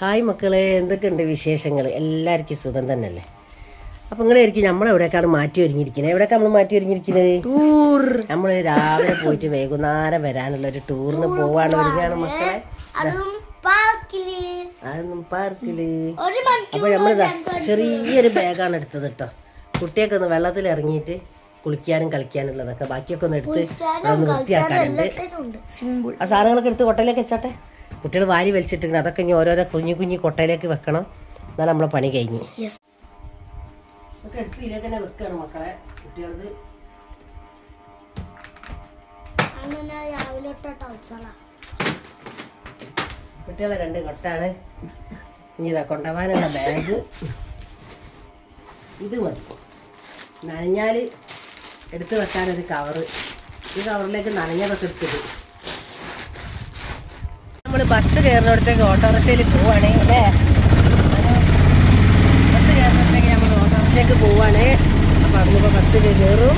Hi മക്കളെ എന്തൊക്കെയുണ്ട് വിശേഷങ്ങൾ? എല്ലാവർക്കും സുഖം തന്നെയല്ലേ? അപ്പം നിങ്ങളായിരിക്കും നമ്മളെവിടേക്കാണ് മാറ്റി ഒരുങ്ങിയിരിക്കുന്നത്? എവിടേക്കാണ് നമ്മൾ മാറ്റി ഒരുങ്ങിയിരിക്കുന്നത്? ടൂർ. നമ്മൾ രാവിലെ പോയിട്ട് വൈകുന്നേരം വരാനുള്ള ഒരു ടൂറിന് പോവാണ് ഒരുങ്ങാണ് മക്കളെ. അതൊന്നും പാർക്കിൽ. അപ്പോൾ നമ്മളിതാ ചെറിയൊരു ബാഗാണ് എടുത്തത് കേട്ടോ. കുട്ടിയൊക്കെ ഒന്ന് വെള്ളത്തിൽ ഇറങ്ങിയിട്ട് കുളിക്കാനും കളിക്കാനുള്ളതൊക്കെ ബാക്കിയൊക്കെ ഒന്ന് എടുത്ത് ഒന്ന് വൃത്തിയാക്കാനുണ്ട്. ആ സാധനങ്ങളൊക്കെ എടുത്ത് കൊട്ടയിലേക്ക് വെച്ചാട്ടെ? കുട്ടികൾ വാരി വലിച്ചിട്ടുണ്ട് അതൊക്കെ ഇനി ഓരോരോ കുഞ്ഞു കുഞ്ഞു കൊട്ടയിലേക്ക് വെക്കണം. എന്നാൽ നമ്മളെ പണി കഴിഞ്ഞ്. എടുത്ത് ഇതിലേക്ക് തന്നെ വെക്കുകയാണ് മക്കളെ. കുട്ടികളത്. കുട്ടികളെ രണ്ട് കൊട്ടാണ്. ഇനി ഇതാ കൊണ്ടുപോകാനുള്ള ബാഗ് ഇത് മതി. നനഞ്ഞാൽ എടുത്ത് വെക്കാനൊരു കവറ് ഈ കവറിലേക്ക് നനഞ്ഞതൊക്കെ എടുത്തിട്ട് നമ്മൾ ബസ് കയറുന്നിടത്തേക്ക് ഓട്ടോറിക്ഷയിൽ പോവാണേ അല്ലേ? ബസ് കയറുന്നിടത്തേക്ക് നമ്മൾ ഓട്ടോറിക്ഷയ്ക്ക് പോവാണേ. അപ്പോൾ അവിടുന്ന് ബസ്സിൽ കയറും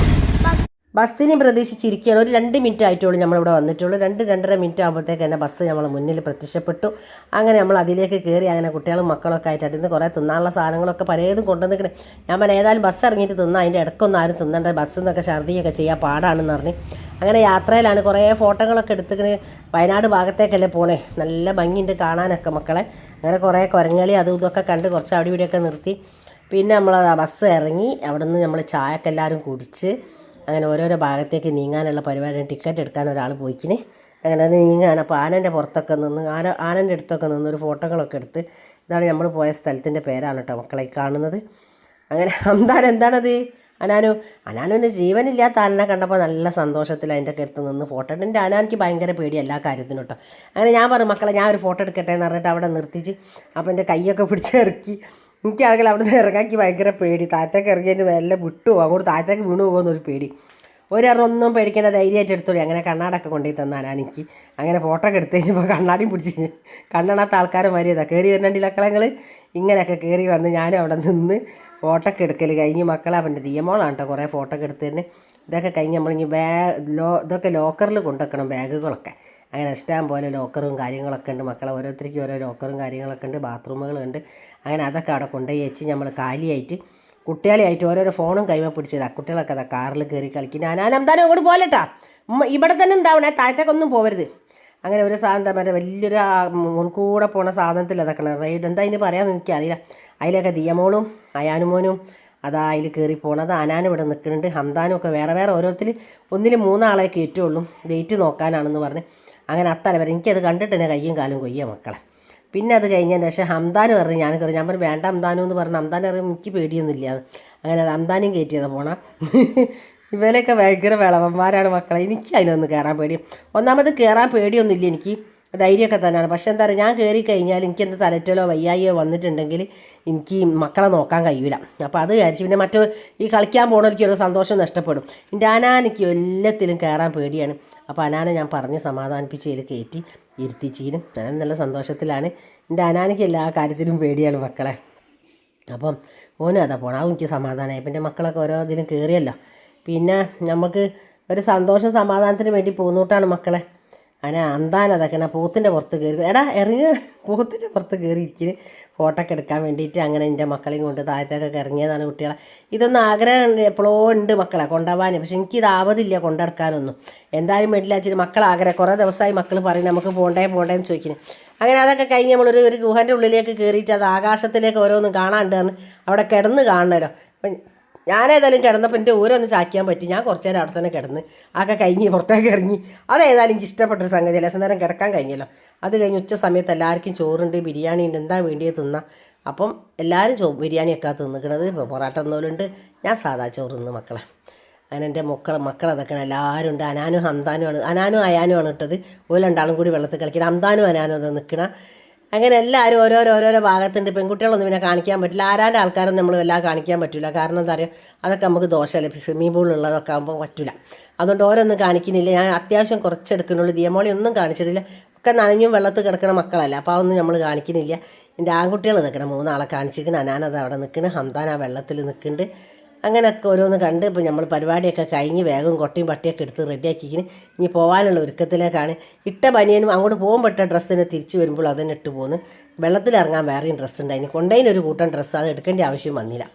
ബസ്സിനെ പ്രതീക്ഷിച്ചിരിക്കുകയാണ്. ഒരു രണ്ട് മിനിറ്റ് ആയിട്ടുള്ളൂ നമ്മളിവിടെ വന്നിട്ടുള്ളൂ. രണ്ട് രണ്ടര മിനിറ്റ് ആകുമ്പോഴത്തേക്ക് തന്നെ ബസ് നമ്മൾ മുന്നിൽ പ്രത്യക്ഷപ്പെട്ടു. അങ്ങനെ നമ്മൾ അതിലേക്ക് കയറി അങ്ങനെ കുട്ടികളും മക്കളൊക്കെ ആയിട്ട് നിന്ന് കുറേ തിന്നാനുള്ള സാധനങ്ങളൊക്കെ പലതും കൊണ്ടുവന്നിരിക്കണേ. ഞാൻ പറഞ്ഞ ഏതായാലും ബസ് ഇറങ്ങിയിട്ട് തിന്നാൽ അതിന്റെ ഇടക്കൊന്നും ആരും തിന്നണ്ട. ബസ്സിൽ നിന്നൊക്കെ ഛർദിയൊക്കെ ചെയ്യാൻ പാടാണെന്ന് പറഞ്ഞ് അങ്ങനെ യാത്രയിലാണ് കുറേ ഫോട്ടോകളൊക്കെ എടുത്തിങ്ങനെ വയനാട് ഭാഗത്തേക്കല്ലേ പോണേ. നല്ല ഭംഗിയുണ്ട് കാണാനൊക്കെ മക്കളെ. അങ്ങനെ കുറേ കുരങ്ങളി അതും ഇതൊക്കെ കണ്ട് കുറച്ച് അവിടെ ഇവിടെയൊക്കെ നിർത്തി. പിന്നെ നമ്മൾ ബസ് ഇറങ്ങി അവിടെ നിന്ന് നമ്മൾ ചായക്കെല്ലാവരും കുടിച്ച് അങ്ങനെ ഓരോരോ ഭാഗത്തേക്ക് നീങ്ങാനുള്ള പരിപാടി ടിക്കറ്റ് എടുക്കാൻ ഒരാൾ പോയിക്കിന്. അങ്ങനെ അത് നീങ്ങാണ്. അപ്പോൾ ആനന്റെ പുറത്തൊക്കെ നിന്ന് ആന ആനന്റെ അടുത്തൊക്കെ നിന്ന് ഒരു ഫോട്ടോകളൊക്കെ എടുത്ത് ഇതാണ് നമ്മൾ പോയ സ്ഥലത്തിന്റെ പേരാണ് കേട്ടോ മക്കളെ കാണുന്നത്. അങ്ങനെ എന്താണ് എന്താണത്? അനാനു. അനാനുവിന് ജീവനില്ലാത്ത ആനനെ കണ്ടപ്പോൾ നല്ല സന്തോഷത്തിൽ അതിന്റെ കരുത്ത് നിന്ന് ഫോട്ടോ എടുത്ത്. എന്റെ അനാനിക്ക് ഭയങ്കര പേടി എല്ലാ കാര്യത്തിനും കേട്ടോ. അങ്ങനെ ഞാൻ പറഞ്ഞു മക്കളെ ഞാൻ ഒരു ഫോട്ടോ എടുക്കട്ടെ എന്ന് പറഞ്ഞിട്ട് അവിടെ നിർത്തിച്ച് അപ്പോൾ എന്റെ കൈയൊക്കെ പിടിച്ച് ഇറക്കി. എനിക്കാണെങ്കിൽ അവിടെ ഇറങ്ങാക്കി ഭയങ്കര പേടി. താഴത്തേക്ക് ഇറങ്ങിയതിന് നല്ല വിട്ടു അങ്ങോട്ട് താഴത്തേക്ക് വീണു പോകുന്നൊരു പേടി. ഒരറൊന്നും പേടിക്കേണ്ട ധൈര്യമായിട്ട് എടുത്തോളി. അങ്ങനെ കണ്ണാടൊക്കെ കൊണ്ടുപോയി തന്നാണ് എനിക്ക്. അങ്ങനെ ഫോട്ടോ ഒക്കെ എടുത്ത് കഴിഞ്ഞപ്പോൾ കണ്ണാടിയും പിടിച്ച് കണ്ണണാത്ത ആൾക്കാരെ മര്യാദ കയറി വരുന്നുണ്ടിലക്കളങ്ങൾ ഇങ്ങനെയൊക്കെ കയറി വന്ന് ഞാനും അവിടെ നിന്ന് ഫോട്ടോ ഒക്കെ എടുക്കൽ കഴിഞ്ഞ് മക്കളെ അവന്റെ ദിയമോളാണ് കേട്ടോ കുറേ ഫോട്ടോ ഒക്കെ എടുത്ത് തന്നെ. ഇതൊക്കെ കഴിഞ്ഞ് നമ്മളിങ്ങനെ ബാഗ് ലോ ഇതൊക്കെ ലോക്കറിൽ കൊണ്ടുവെക്കണം ബാഗുകളൊക്കെ. അങ്ങനെ ഇഷ്ടം പോലെ ലോക്കറും കാര്യങ്ങളൊക്കെ ഉണ്ട്. മക്കളെ ഓരോരുത്തർക്കും ഓരോ ലോക്കറും കാര്യങ്ങളൊക്കെ ഉണ്ട് ബാത്റൂമുകളുണ്ട് അങ്ങനെ അതൊക്കെ അവിടെ കൊണ്ടുപോയി വെച്ച് നമ്മൾ കാലിയായിട്ട് കുട്ടികളെയായിട്ട് ഓരോരോ ഫോണും കൈമ പിടിച്ചതാ. കുട്ടികളൊക്കെ അതാ കാറിൽ കയറി കളിക്കും. ഞാൻ എന്തായാലും അങ്ങോട്ട് പോലെട്ടാ ഇവിടെ തന്നെ ഉണ്ടാവണേ താഴത്തേക്കൊന്നും പോവരുത്. അങ്ങനെ ഒരു സാധനം പറയുക വലിയൊരു മുൾക്കൂടെ പോണ സാധനത്തിൽ അതൊക്കെ റൈഡ് എന്താ അതിന് പറയാമെന്ന് എനിക്കറിയില്ല. അതിലൊക്കെ ദിയമോളും അയാനുമോനും അതാ അതിൽ കയറി പോണത്. അനാനും ഇവിടെ നിൽക്കുന്നുണ്ട്. ഹംദാനും ഒക്കെ വേറെ വേറെ ഓരോരുത്തർ ഒന്നിൽ മൂന്നാളെ കയറ്റുള്ളൂ. ഡേറ്റ് നോക്കാനാണെന്ന് പറഞ്ഞ്. അങ്ങനെ അത്തല വരെ. എനിക്കത് കണ്ടിട്ട് തന്നെ കയ്യും കാലും കൊയ്യ മക്കളെ. പിന്നെ അത് കഴിഞ്ഞതിന് ശേഷം ഹംദാൻ പറഞ്ഞു ഞാൻ കയറി. ഞാൻ പറഞ്ഞു വേണ്ട ഹംദാനു എന്ന് പറഞ്ഞു. ഹംദാൻ അറിയാം എനിക്ക് പേടിയൊന്നുമില്ല. അങ്ങനെ ഹംദാനും കയറ്റിയത് പോണം. ഇവരൊക്കെ ഭയങ്കര വിളവന്മാരാണ് മക്കളെ. എനിക്ക് അതിനൊന്നും കയറാൻ പേടി. ഒന്നാമത് കയറാൻ പേടിയൊന്നുമില്ല എനിക്ക്. ധൈര്യമൊക്കെ തന്നെയാണ്. പക്ഷേ എന്താ പറയുക ഞാൻ കയറി കഴിഞ്ഞാൽ എനിക്ക് എന്താ തലറ്റലോ വയ്യായിയോ വന്നിട്ടുണ്ടെങ്കിൽ എനിക്ക് മക്കളെ നോക്കാൻ കഴിയില്ല അപ്പോൾ അത് വിചാരിച്ച് പിന്നെ മറ്റു ഈ കളിക്കാൻ പോകണമെനിക്ക് ഒരു സന്തോഷം നഷ്ടപ്പെടും. എന്റെ എനിക്ക് എല്ലാത്തിലും കയറാൻ പേടിയാണ്. അപ്പോൾ അനാനെ ഞാൻ പറഞ്ഞ് സമാധാനിപ്പിച്ച് ഇതിൽ കയറ്റി ഇരുത്തിച്ചീനും ഞാൻ നല്ല സന്തോഷത്തിലാണ്. എന്റെ അനാനയ്ക്ക് എല്ലാ കാര്യത്തിലും പേടിയാണ് മക്കളെ. അപ്പം ഓനും അതാ പോണം. എനിക്ക് സമാധാനമായി പിന്നെ മക്കളൊക്കെ ഓരോ ഇതിലും കയറിയല്ലോ. പിന്നെ നമുക്ക് ഒരു സന്തോഷം സമാധാനത്തിന് വേണ്ടി പോന്നൂട്ടാണ് മക്കളെ. അങ്ങനെ അന്താൻ പൂത്തിന്റെ പുറത്ത് കയറി എടാ ഇറങ്ങി. പോത്തിന്റെ പുറത്ത് കയറി ഇരിക്കും ഫോട്ടോ ഒക്കെ എടുക്കാൻ വേണ്ടിയിട്ട് അങ്ങനെ എന്റെ മക്കളെയും കൊണ്ട് താഴത്തേക്കൊക്കെ ഇറങ്ങിയതാണ് കുട്ടികളെ. ഇതൊന്നും ആഗ്രഹം എപ്പോഴോ ഉണ്ട് മക്കളെ കൊണ്ടുപോകാൻ. പക്ഷെ എനിക്കിത് ആവതില്ല കൊണ്ടെടുക്കാനൊന്നും. എന്തായാലും വെച്ചിട്ട് മക്കൾ ആഗ്രഹം. കുറേ ദിവസമായി മക്കൾ പറയും നമുക്ക് പോകണ്ടേ പോകണ്ടേന്ന് ചോദിക്കുന്നത് അങ്ങനെ അതൊക്കെ കഴിഞ്ഞ് നമ്മളൊരു ഒരു ഗുഹന്റെ ഉള്ളിലേക്ക് കയറിയിട്ട് അത് ആകാശത്തിലേക്ക് ഓരോന്നും കാണാണ്ടാണ് അവിടെ കിടന്ന് കാണണമല്ലോ അപ്പം ഞാനേതായാലും കിടന്നപ്പോൾ എന്റെ ഓരോന്ന് ചാക്കിയാൻ പറ്റി. ഞാൻ കുറച്ച് നേരം അവിടെ തന്നെ കിടന്ന് ആകെ കഴിഞ്ഞ് പുറത്തേക്ക് ഇറങ്ങി. അതേതായാലും എനിക്ക് ഇഷ്ടപ്പെട്ടൊരു സംഗതി ലേശം നേരം കിടക്കാൻ കഴിഞ്ഞല്ലോ. അത് കഴിഞ്ഞ് ഉച്ച സമയത്ത് എല്ലാവർക്കും ചോറുണ്ട് ബിരിയാണി ഉണ്ട്. എന്താ വേണ്ടിയത് തിന്നാം? അപ്പം എല്ലാവരും ചോ ബിരിയാണിയൊക്കെ തിന്നിക്കണത് പൊറാട്ട എന്നോലുണ്ട് ഞാൻ സാധാ ചോറ് തിന്ന് മക്കളെ. അങ്ങനെ എന്റെ മക്കൾ മക്കളതൊക്കെ എല്ലാവരും ഉണ്ട്. അനാനും ഹന്താനുമാണ് അനാനും അയാനുമാണ് ഇട്ടത്. ഓരോ രണ്ടാളും കൂടി വെള്ളത്തിൽ കളിക്കണം. ഹന്താനും അനാനും അത് നിൽക്കണ അങ്ങനെ എല്ലാവരും ഓരോരോ ഓരോരോ ഭാഗത്തുണ്ട്. പെൺകുട്ടികളൊന്നും പിന്നെ കാണിക്കാൻ പറ്റില്ല. ആരാന്റെ ആൾക്കാരൊന്നും നമ്മൾ എല്ലാം കാണിക്കാൻ പറ്റില്ല കാരണം എന്താ പറയുക അതൊക്കെ നമുക്ക് ദോഷമല്ലേ സ്വിമ്മിംഗ് പൂളിലുള്ളതൊക്കെ ആകുമ്പോൾ പറ്റില്ല അതുകൊണ്ട് ഓരോന്നും കാണിക്കുന്നില്ല. ഞാൻ അത്യാവശ്യം കുറച്ചെടുക്കുന്നുള്ളൂ. ദിയമോളി ഒന്നും കാണിച്ചിട്ടില്ല. ഒക്കെ നനഞ്ഞും വെള്ളത്തിൽ കിടക്കുന്ന മക്കളല്ല? അപ്പോൾ അതൊന്നും നമ്മൾ കാണിക്കുന്നില്ല. എന്റെ ആൺകുട്ടികൾ നിൽക്കണം മൂന്നാളെ കാണിച്ചിരിക്കണം. അനാനത് അവിടെ നിൽക്കണം ഹംദാൻ ആ വെള്ളത്തിൽ നിൽക്കുന്നുണ്ട് അങ്ങനെയൊക്കെ ഓരോന്ന് കണ്ട് ഇപ്പോൾ നമ്മൾ പരിപാടിയൊക്കെ കഴിഞ്ഞ് വേഗം കൊട്ടയും പട്ടിയൊക്കെ എടുത്ത് റെഡിയാക്കിക്കിന് ഇനി പോകാനുള്ള ഒരുക്കത്തിലേക്കാണ്. ഇട്ട ബനിയനും അങ്ങോട്ട് പോകുമ്പോൾ ഇട്ട ഡ്രസ്സിനെ തിരിച്ച് വരുമ്പോൾ അതന്നെ ഇട്ട് പോന്ന്. വെള്ളത്തിലിറങ്ങാൻ വേറെയും ഡ്രസ്സ് ഉണ്ടായിന്. കൊണ്ടതിനൊരു കൂട്ടം ഡ്രസ്സ് അത് എടുക്കേണ്ട ആവശ്യം വന്നില്ല.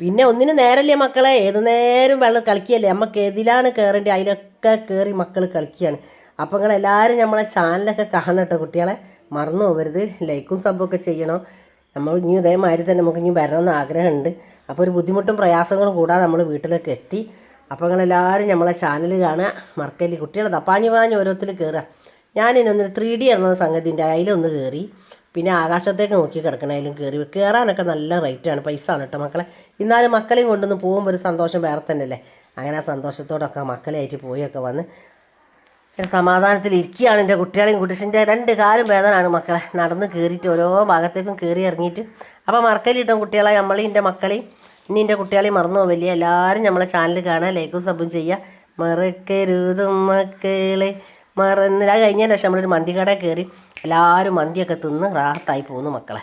പിന്നെ ഒന്നിന് നേരല്ലേ മക്കളെ? ഏത് നേരം വെള്ളം കളിക്കുകയല്ലേ? നമുക്ക് ഏതിലാണ് കയറേണ്ടി അതിലൊക്കെ കയറി മക്കൾ കളിക്കുകയാണ്. അപ്പോൾ നിങ്ങൾ എല്ലാവരും നമ്മളെ ചാനലൊക്കെ കാണണം കേട്ടോ കുട്ടികളെ. മറന്നു പോകരുത് ലൈക്കും സബ്ബൊക്കെ ചെയ്യണം. നമ്മൾ ഇനി ഇതേമാതിരി തന്നെ നമുക്ക് ഇനി വരണമെന്ന് ആഗ്രഹമുണ്ട്. അപ്പോൾ ഒരു ബുദ്ധിമുട്ടും പ്രയാസങ്ങളും കൂടാതെ നമ്മൾ വീട്ടിലേക്ക് എത്തി. അപ്പോൾ നിങ്ങളെല്ലാവരും നമ്മളെ ചാനൽ കാണുക. മറക്കല്ലേ കുട്ടികളെ. തപ്പാഞ്ഞു പാഞ്ഞ് ഓരോരുത്തർ കയറുക ഞാനിനൊന്ന് ത്രീ ഡി എന്ന സംഗതിന്റെ അതിലൊന്ന് കയറി പിന്നെ ആകാശത്തേക്ക് നോക്കി കിടക്കണതിലും കയറി കയറാനൊക്കെ നല്ല റേറ്റാണ് പൈസ ആണ് കേട്ടോ മക്കളെ. എന്നാലും മക്കളെയും കൊണ്ടൊന്ന് പോകുമ്പോൾ ഒരു സന്തോഷം വേറെ തന്നെയല്ലേ. അങ്ങനെ ആ സന്തോഷത്തോടൊക്കെ മക്കളെയായിട്ട് പോയൊക്കെ വന്ന് സമാധാനത്തിൽ ഇരിക്കുകയാണ് എന്റെ കുട്ടികളെയും കുട്ടിച്ചിന്റെ രണ്ട് കാലും വേദനയാണ് മക്കളെ. നടന്ന് കയറിയിട്ട് ഓരോ ഭാഗത്തേക്കും കയറി ഇറങ്ങിയിട്ട് അപ്പോൾ മറക്കലിട്ടോ കുട്ടികളെ നമ്മളെയും എന്റെ മക്കളെയും ഇനി എന്റെ കുട്ടികളെയും മറന്നു പോവില്ല എല്ലാവരും നമ്മളെ ചാനൽ കാണുക ലൈക്കും സബും ചെയ്യുക. മറക്കരുതും മക്കളെ. മറന്നില്ല അത് കഴിഞ്ഞതിന് ശേഷം നമ്മളൊരു മന്തി കടയിൽ കയറി എല്ലാവരും മന്തിയൊക്കെ തിന്ന് റാഹത്തായി പോകുന്നു മക്കളെ.